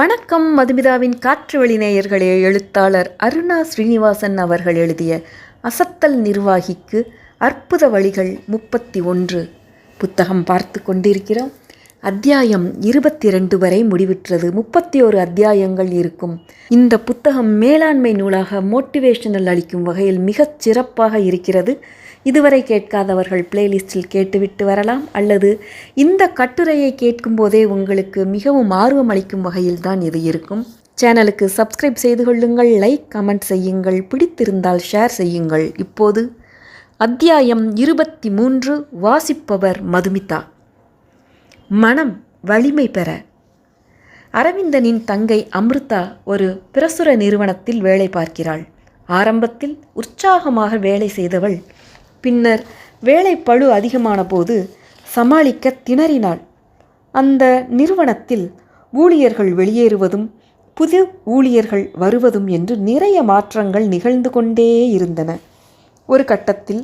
வணக்கம் மதுமிதாவின் காற்று வெளி நேயர்களே. எழுத்தாளர் அருணா ஸ்ரீனிவாசன் அவர்கள் எழுதிய அசத்தல் நிர்வாகிக்கு அற்புத வழிகள் முப்பத்தி ஒன்று. புத்தகம் பார்த்து கொண்டிருக்கிறோம். அத்தியாயம் இருபத்தி ரெண்டு வரை முடிவுற்றது. முப்பத்தி ஒரு அத்தியாயங்கள் இருக்கும். இந்த புத்தகம் மேலாண்மை நூலாக மோட்டிவேஷனல் அளிக்கும் வகையில் மிகச் சிறப்பாக இருக்கிறது. இதுவரை கேட்காதவர்கள் பிளேலிஸ்டில் கேட்டுவிட்டு வரலாம். அல்லது இந்த கட்டுரையை கேட்கும்போதே உங்களுக்கு மிகவும் ஆர்வம் அளிக்கும் வகையில் தான் இது இருக்கும். சேனலுக்கு சப்ஸ்கிரைப் செய்து கொள்ளுங்கள். லைக் கமெண்ட் செய்யுங்கள். பிடித்திருந்தால் ஷேர் செய்யுங்கள். இப்போது அத்தியாயம் இருபத்தி மூன்று. வாசிப்பவர் மதுமிதா. மனம் வலிமை பெற. அரவிந்தனின் தங்கை அம்ருதா ஒரு பிரசுர நிறுவனத்தில் வேலை பார்க்கிறாள். ஆரம்பத்தில் உற்சாகமாக வேலை செய்தவள். பின்னர் வேலை பழு அதிகமான போது சமாளிக்க திணறினாள். அந்த நிறுவனத்தில் ஊழியர்கள் வெளியேறுவதும் புது ஊழியர்கள் வருவதும் என்று நிறைய மாற்றங்கள் நிகழ்ந்து கொண்டே இருந்தன. ஒரு கட்டத்தில்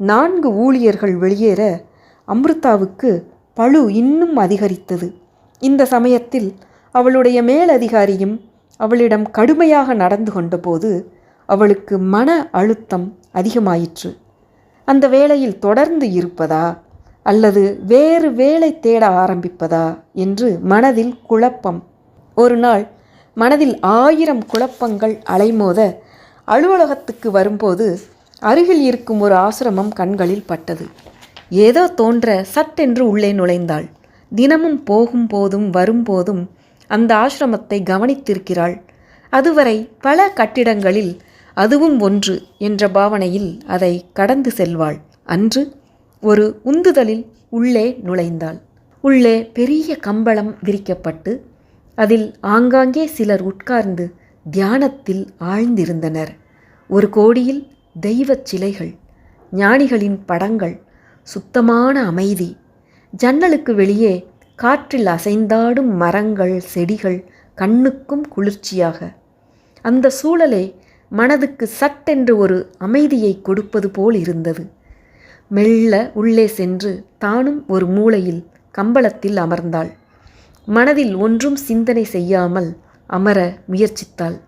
நான்கு ஊழியர்கள் வெளியேற அம்ருதாவுக்கு பழு இன்னும் அதிகரித்தது. இந்த சமயத்தில் அவளுடைய மேலதிகாரியும் அவளிடம் கடுமையாக நடந்து கொண்டபோது அவளுக்கு மன அழுத்தம் அதிகமாயிற்று. அந்த வேலையில் தொடர்ந்து இருப்பதா அல்லது வேறு வேலை தேட ஆரம்பிப்பதா என்று மனதில் குழப்பம். ஒரு நாள் மனதில் ஆயிரம் குழப்பங்கள் அலைமோத அலுவலகத்துக்கு வரும்போது அருகில் இருக்கும் ஒரு ஆசிரமம் கண்களில் பட்டது. ஏதோ தோன்ற சட்டென்று உள்ளே நுழைந்தாள். தினமும் போகும்போதும் வரும்போதும் அந்த ஆசிரமத்தை கவனித்திருக்கிறாள். அதுவரை பல கட்டிடங்களில் அதுவும் ஒன்று என்ற பாவனையில் அதை கடந்து செல்வாள். அன்று ஒரு உந்துதலில் உள்ளே நுழைந்தாள். உள்ளே பெரிய கம்பளம் விரிக்கப்பட்டு அதில் ஆங்காங்கே சிலர் உட்கார்ந்து தியானத்தில் ஆழ்ந்திருந்தனர். ஒரு கோடியில் தெய்வச் சிலைகள் ஞானிகளின் படங்கள் சுத்தமான அமைதி. ஜன்னலுக்கு வெளியே காற்றில் அசைந்தாடும் மரங்கள் செடிகள் கண்ணுக்கும் குளிர்ச்சியாக. அந்த சூழலே மனதுக்கு சட்டென்று ஒரு அமைதியை கொடுப்பது போல் இருந்தது. மெல்ல உள்ளே சென்று தானும் ஒரு மூலையில் கம்பளத்தில் அமர்ந்தாள். மனதில் ஒன்றும் சிந்தனை செய்யாமல் அமர முயற்சித்தாள்.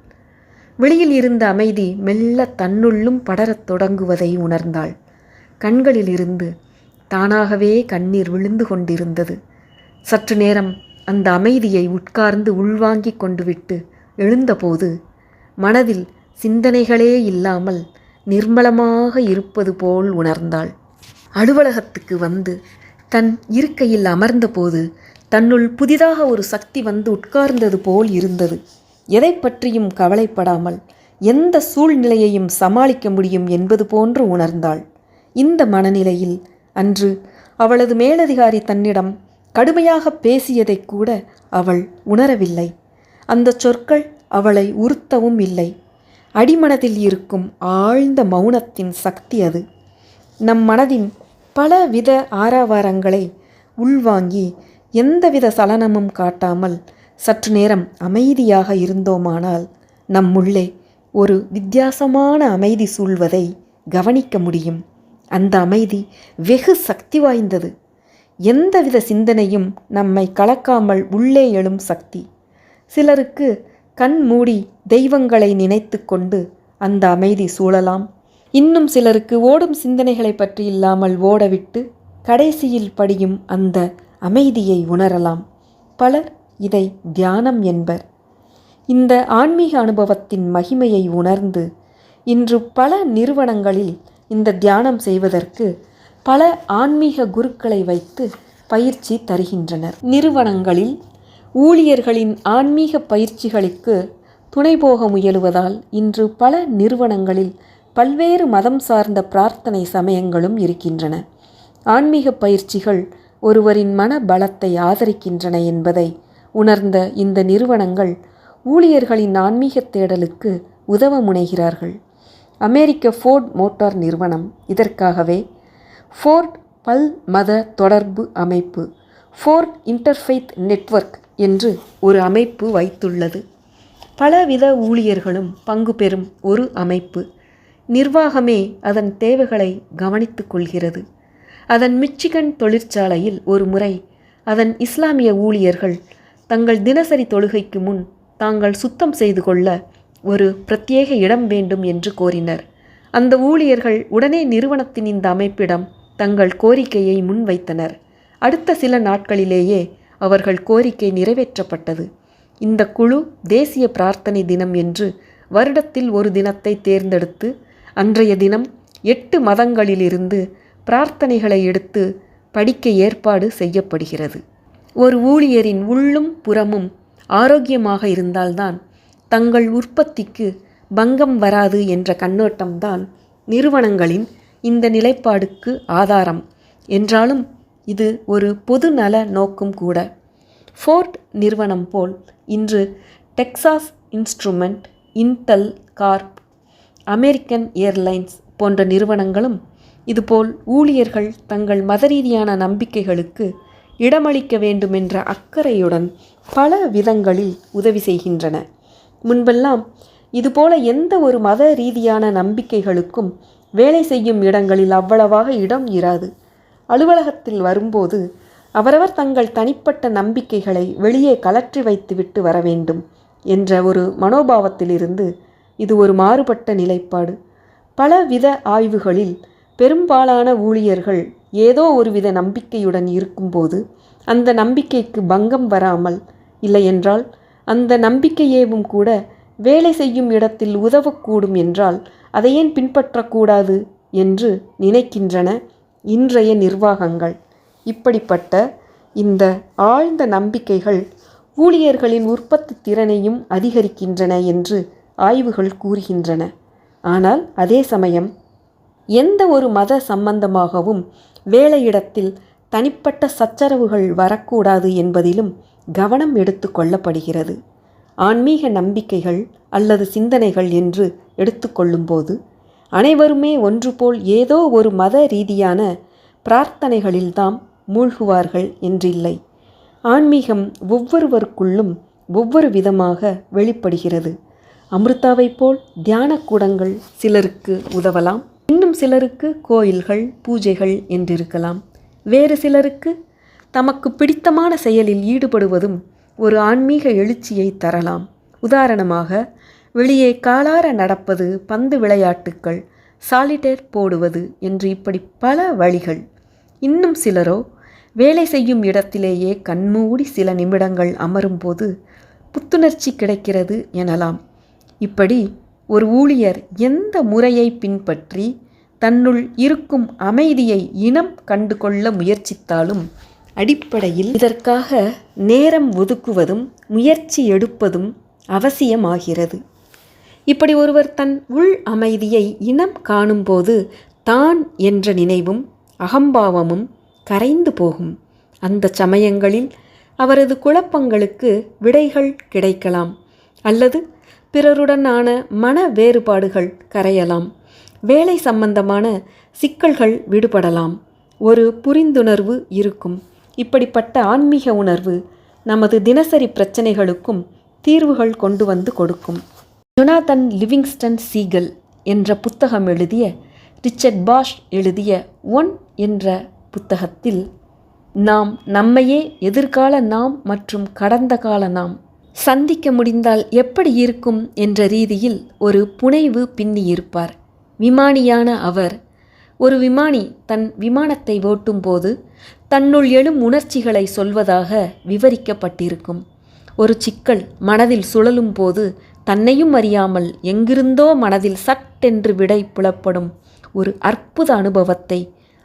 வெளியில் இருந்த அமைதி மெல்ல தன்னுள்ளும் படரத் தொடங்குவதை உணர்ந்தாள். கண்களிலிருந்து தானாகவே கண்ணீர் விழுந்து கொண்டிருந்தது. சற்று நேரம் அந்த அமைதியை உட்கார்ந்து உள்வாங்கிக் கொண்டுவிட்டு எழுந்தபோது மனதில் சிந்தனைகளே இல்லாமல் நிர்மலமாக இருப்பது போல் உணர்ந்தாள். அலுவலகத்துக்கு வந்து தன் இருக்கையில் அமர்ந்தபோது தன்னுள் புதிதாக ஒரு சக்தி வந்து உட்கார்ந்தது போல் இருந்தது. எதை பற்றியும் கவலைப்படாமல் எந்த சூழ்நிலையையும் சமாளிக்க முடியும் என்பது போன்று உணர்ந்தாள். இந்த மனநிலையில் அன்று அவளது மேலதிகாரி தன்னிடம் கடுமையாக பேசியதை கூட அவள் உணரவில்லை. அந்த சொற்கள் அவளை உறுத்தவும் இல்லை. அடிமனதில் இருக்கும் ஆழ்ந்த மௌனத்தின் சக்தி அது. நம் மனதின் பல வித ஆரவாரங்களை உள்வாங்கி எந்தவித சலனமும் காட்டாமல் சற்று நேரம் அமைதியாக இருந்தோமானால் நம்முள்ளே ஒரு வித்தியாசமான அமைதி சூழ்வதை கவனிக்க முடியும். அந்த அமைதி வெகு சக்தி வாய்ந்தது. எந்தவித சிந்தனையும் நம்மை கலக்காமல் உள்ளே எழும் சக்தி. சிலருக்கு கண் மூடி தெய்வங்களை நினைத்து கொண்டு அந்த அமைதி சூழலாம். இன்னும் சிலருக்கு ஓடும் சிந்தனைகளை பற்றி இல்லாமல் ஓடவிட்டு கடைசியில் படியும் அந்த அமைதியை உணரலாம். பலர் இதை தியானம் என்பர். இந்த ஆன்மீக அனுபவத்தின் மகிமையை உணர்ந்து இன்று பல நிறுவனங்களில் இந்த தியானம் செய்வதற்கு பல ஆன்மீக குருக்களை வைத்து பயிற்சி தருகின்றனர். நிறுவனங்களில் ஊழியர்களின் ஆன்மீக பயிற்சிகளுக்கு துணை போக முயலுவதால் இன்று பல நிறுவனங்களில் பல்வேறு மதம் சார்ந்த பிரார்த்தனை சமயங்களும் இருக்கின்றன. ஆன்மீக பயிற்சிகள் ஒருவரின் மன பலத்தை ஆதரிக்கின்றன என்பதை உணர்ந்த இந்த நிறுவனங்கள் ஊழியர்களின் ஆன்மீக தேடலுக்கு உதவ முனைகிறார்கள். அமெரிக்க ஃபோர்ட் மோட்டார் நிறுவனம். இதற்காகவே ஃபோர்ட் பல் மத தொடர்பு அமைப்பு ஃபோர்ட் இன்டர்ஃபெய்த் நெட்வொர்க் என்று ஒரு அமைப்பு வைத்துள்ளது. பலவித ஊழியர்களும் பங்கு பெறும் ஒரு அமைப்பு. நிர்வாகமே அதன் தேவைகளை கவனித்துக் கொள்கிறது. அதன் மிச்சிகன் தொழிற்சாலையில் ஒரு முறை அதன் இஸ்லாமிய ஊழியர்கள் தங்கள் தினசரி தொழுகைக்கு முன் தாங்கள் சுத்தம் செய்து கொள்ள ஒரு பிரத்யேக இடம் வேண்டும் என்று கோரினர். அந்த ஊழியர்கள் உடனே நிறுவனத்தின் இந்த அமைப்பிடம் தங்கள் கோரிக்கையை முன்வைத்தனர். அடுத்த சில நாட்களிலேயே அவர்கள் கோரிக்கை நிறைவேற்றப்பட்டது. இந்த குழு தேசிய பிரார்த்தனை தினம் என்று வருடத்தில் ஒரு தினத்தை தேர்ந்தெடுத்து அன்றைய தினம் எட்டு மதங்களிலிருந்து பிரார்த்தனைகளை எடுத்து படிக்க ஏற்பாடு செய்யப்படுகிறது. ஒரு ஊழியரின் உள்ளும் புறமும் ஆரோக்கியமாக இருந்தால்தான் தங்கள் உற்பத்திக்கு பங்கம் வராது என்ற கண்ணோட்டம்தான் நிறுவனங்களின் இந்த நிலைப்பாடுக்கு ஆதாரம். என்றாலும் இது ஒரு பொது நல நோக்கும் கூட. ஃபோர்ட் நிறுவனம் போல் இன்று Texas Instrument Intel Corp American Airlines போன்ற நிறுவனங்களும் இதுபோல் ஊழியர்கள் தங்கள் மதரீதியான நம்பிக்கைகளுக்கு இடமளிக்க வேண்டுமென்ற அக்கறையுடன் பல விதங்களில் உதவி செய்கின்றன. முன்பெல்லாம் இதுபோல எந்த ஒரு மத ரீதியான நம்பிக்கைகளுக்கும் வேலை செய்யும் இடங்களில் அவ்வளவாக இடம் இராது. அலுவலகத்தில் வரும்போது அவரவர் தங்கள் தனிப்பட்ட நம்பிக்கைகளை வெளியே கலற்றி வைத்துவிட்டு வர வேண்டும் என்ற ஒரு மனோபாவத்திலிருந்து இது ஒரு மாறுபட்ட நிலைப்பாடு. பலவித ஆய்வுகளில் பெரும்பாலான ஊழியர்கள் ஏதோ ஒருவித நம்பிக்கையுடன் இருக்கும்போது அந்த நம்பிக்கைக்கு பங்கம் வராமல் இல்லையென்றால் அந்த நம்பிக்கையேவும் கூட வேலை செய்யும் இடத்தில் உதவக்கூடும் என்றால் அதை ஏன் பின்பற்றக்கூடாது என்று நினைக்கின்றன இன்றைய நிர்வாகங்கள். இப்படிப்பட்ட இந்த ஆழ்ந்த நம்பிக்கைகள் ஊழியர்களின் உற்பத்தி திறனையும் அதிகரிக்கின்றன என்று ஆய்வுகள் கூறுகின்றன. ஆனால் அதே சமயம் எந்த ஒரு மத சம்பந்தமாகவும் வேலையிடத்தில் தனிப்பட்ட சச்சரவுகள் வரக்கூடாது என்பதிலும் கவனம் எடுத்து கொள்ளப்படுகிறது. ஆன்மீக நம்பிக்கைகள் அல்லது சிந்தனைகள் என்று எடுத்துக்கொள்ளும்போது அனைவருமே ஒன்றுபோல் ஏதோ ஒரு மத ரீதியான பிரார்த்தனைகளில்தாம் மூழ்குவார்கள் என்றில்லை. ஆன்மீகம் ஒவ்வொருவருக்குள்ளும் ஒவ்வொரு விதமாக வெளிப்படுகிறது. அமிர்தாவைப் போல் தியான கூடங்கள் சிலருக்கு உதவலாம். இன்னும் சிலருக்கு கோயில்கள் பூஜைகள் என்றிருக்கலாம். வேறு சிலருக்கு தமக்கு பிடித்தமான செயலில் ஈடுபடுவதும் ஒரு ஆன்மீக எழுச்சியை தரலாம். உதாரணமாக வெளியே காலார நடப்பது பந்து விளையாட்டுக்கள் சாலிடேர் போடுவது என்று இப்படி பல வழிகள். இன்னும் சிலரோ வேலை செய்யும் இடத்திலேயே கண்மூடி சில நிமிடங்கள் அமரும்போது புத்துணர்ச்சி கிடைக்கிறது எனலாம். இப்படி ஒரு ஊழியர் எந்த முறையை பின்பற்றி தன்னுள் இருக்கும் அமைதியை இனம் கண்டு கொள்ள முயற்சித்தாலும் அடிப்படையில் இதற்காக நேரம் ஒதுக்குவதும் முயற்சி எடுப்பதும் அவசியமாகிறது. இப்படி ஒருவர் தன் உள் அமைதியை இனம் காணும்போது தான் என்ற நினைவும் அகம்பாவமும் கரைந்து போகும். அந்த சமயங்களில் அவரது குழப்பங்களுக்கு விடைகள் கிடைக்கலாம் அல்லது பிறருடனான மன வேறுபாடுகள் கரையலாம். வேலை சம்பந்தமான சிக்கல்கள் விடுபடலாம். ஒரு புரிந்துணர்வு இருக்கும். இப்படிப்பட்ட ஆன்மீக உணர்வு நமது தினசரி பிரச்சனைகளுக்கும் தீர்வுகள் கொண்டு வந்து கொடுக்கும். ஜொனாதன் லிவிங்ஸ்டன் சீகல் என்ற புத்தகம் எழுதிய ரிச்சர்ட் பாஷ் எழுதிய ஒன் என்ற புத்தகத்தில் நாம் நம்மையே எதிர்கால நாம் மற்றும் கடந்த கால நாம் சந்திக்க முடிந்தால் எப்படி இருக்கும்? என்ற ரீதியில் ஒரு புனைவு பின்னியிருப்பார். விமானியான அவர் ஒரு விமானி தன் விமானத்தை ஓட்டும்போது தன்னுள் எழும் உணர்ச்சிகளை சொல்வதாக விவரிக்கப்பட்டிருக்கும். ஒரு சிக்கல் மனதில் சுழலும் போது தன்னையும் அறியாமல் எங்கிருந்தோ மனதில் சட்டென்று விடை புலப்படும் ஒரு அற்புத அனுபவத்தை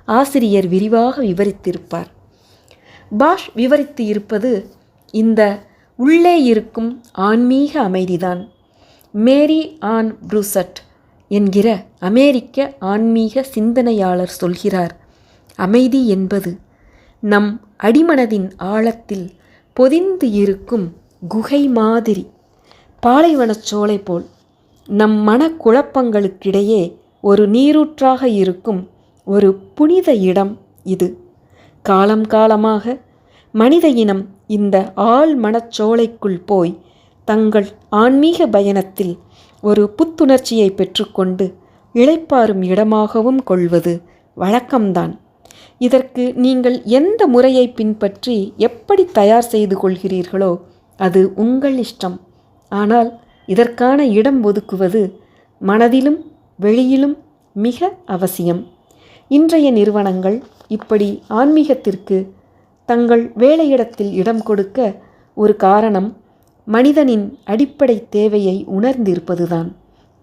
ஆசிரியர் விரிவாக விவரித்திருப்பார். பாஷ் விவரித்து இருப்பது இந்த உள்ளே இருக்கும் ஆன்மீக அமைதிதான். மேரி ஆன் ப்ரூசட் என்கிற அமெரிக்க ஆன்மீக சிந்தனையாளர் சொல்கிறார் அமைதி என்பது நம் அடிமனதின் ஆழத்தில் பொதிந்து இருக்கும் குகை மாதிரி பாலைவனச் சோலை போல் நம் மனக்குழப்பங்களுக்கிடையே ஒரு நீரூற்றாக இருக்கும் ஒரு புனித இடம் இது. காலம் காலமாக மனித இனம் இந்த ஆள் மனச்சோலைக்குள் போய் தங்கள் ஆன்மீக பயணத்தில் ஒரு புத்துணர்ச்சியை பெற்றுக்கொண்டு இளைப்பாறும் இடமாகவும் கொள்வது வழக்கம்தான். இதற்கு நீங்கள் எந்த முறையை பின்பற்றி எப்படி தயார் செய்து கொள்கிறீர்களோ அது உங்கள் இஷ்டம். ஆனால் இதற்கான இடம் ஒதுக்குவது மனதிலும் வெளியிலும் மிக அவசியம். இன்றைய நிறுவனங்கள் இப்படி ஆன்மீகத்திற்கு தங்கள் வேலையிடத்தில் இடம் கொடுக்க ஒரு காரணம் மனிதனின் அடிப்படை தேவையை உணர்ந்திருப்பதுதான்.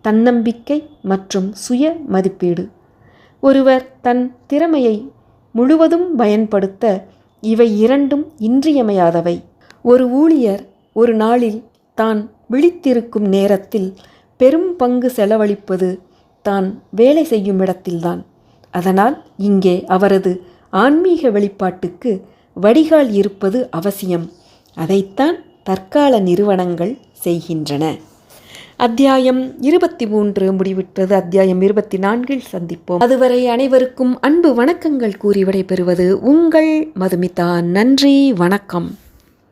தன்னம்பிக்கை மற்றும் சுய மதிப்பீடு. ஒருவர் தன் திறமையை முழுவதும் பயன்படுத்த இவை இரண்டும் இன்றியமையாதவை. ஒரு ஊழியர் ஒரு நாளில் தான் விழித்திருக்கும் நேரத்தில் பெரும் பங்கு செலவழிப்பது தான் வேலை செய்யும் இடத்தில்தான். அதனால் இங்கே அவரது ஆன்மீக வெளிப்பாட்டுக்கு வடிகால் இருப்பது அவசியம். அதைத்தான் தற்கால நிறுவனங்கள் செய்கின்றன. அத்தியாயம் இருபத்தி மூன்று முடிவிட்டது அத்தியாயம் இருபத்தி நான்கில் சந்திப்போம். அதுவரை அனைவருக்கும் அன்பு வணக்கங்கள் கூறி விடைபெறுவது உங்கள் மதுமிதா. நன்றி வணக்கம்.